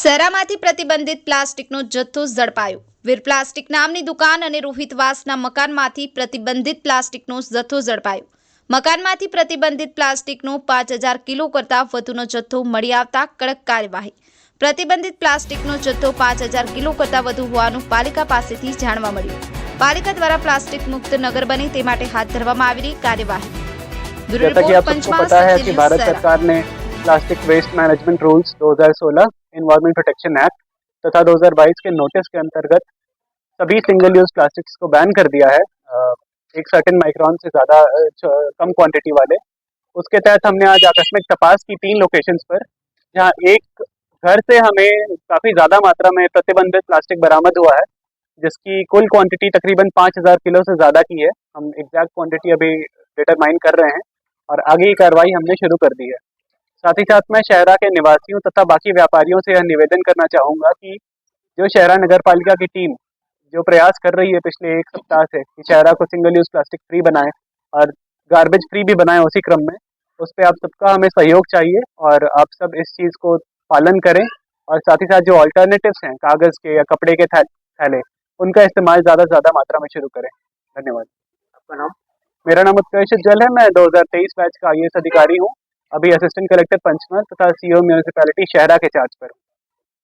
સરામાંથી પ્રતિબંધિત પ્લાસ્ટિકનો જથ્થો ઝડપાયો વીર પ્લાસ્ટિક નામની દુકાન અને રોહિતવાસના મકાનમાંથી પ્રતિબંધિત પ્લાસ્ટિકનો જથ્થો ઝડપાયો મકાનમાંથી પ્રતિબંધિત પ્લાસ્ટિકનો પાંચ હજાર કિલો કરતાં વધુનો જથ્થો મળી આવતા કડક કાર્યવાહી પ્રતિબંધિત પ્લાસ્ટિકનો જથ્થો પાંચ હજાર કિલો કરતાં વધુ હોવાનું પાલિકા પાસેથી જાણવા મળ્યું પાલિકા દ્વારા પ્લાસ્ટિક મુક્ત નગર બને તે માટે હાથ ધરવામાં આવેલી કાર્યવાહી બ્યુરો जैसा कि રિપોર્ટ आप सबको પંચમહાલ पता है कि સત્યન્યૂઝ भारत સરા. सरकार ने plastic waste management rules 2016 environment protection act तथा 2022 के नोटिस के अंतर्गत सभी सिंगल यूज़ प्लास्टिक्स को बैन कर दिया है। एक सर्टेन माइक्रॉन से ज़्यादा कम क्वांटिटी वाले। उसके तहत हमने आज आकस्मिक तपास की तीन लोकेशंस पर, जहाँ एक घर से हमें काफ़ी ज़्यादा मात्रा में प्रतिबंधित प्लास्टिक बरामद हुआ है, जिसकी कुल क्वांटिटी तकरीबन 5000 किलो से ज़्यादा की है। हम एग्जैक्ट क्वांटिटी अभी डिटरमाइन कर रहे हैं और आगे की कार्रवाई हमने शुरू कर दी है। साथ ही साथ मैं शहरा के निवासियों तथा बाकी व्यापारियों से यह निवेदन करना चाहूँगा कि जो शहरा नगर पालिका की टीम जो प्रयास कर रही है पिछले एक सप्ताह से कि शहरा को सिंगल यूज़ प्लास्टिक फ्री बनाए और गार्बेज फ्री भी बनाए उसी क्रम में उस पर आप सबका हमें सहयोग चाहिए और आप सब इस चीज़ को पालन करें और साथ ही साथ जो ऑल्टरनेटिव्स हैं कागज़ के या कपड़े के थैले उनका इस्तेमाल ज़्यादा से ज़्यादा मात्रा में शुरू करें। धन्यवाद। आपका नाम? मेरा नाम उत्कर्ष जल है मैं 2023 बैच का आई अधिकारी हूँ। अभी असिस्टेंट कलेक्टर पंचमल तथा सीओ म्यूनिसपैलिटी शहरा के चार्ज पर।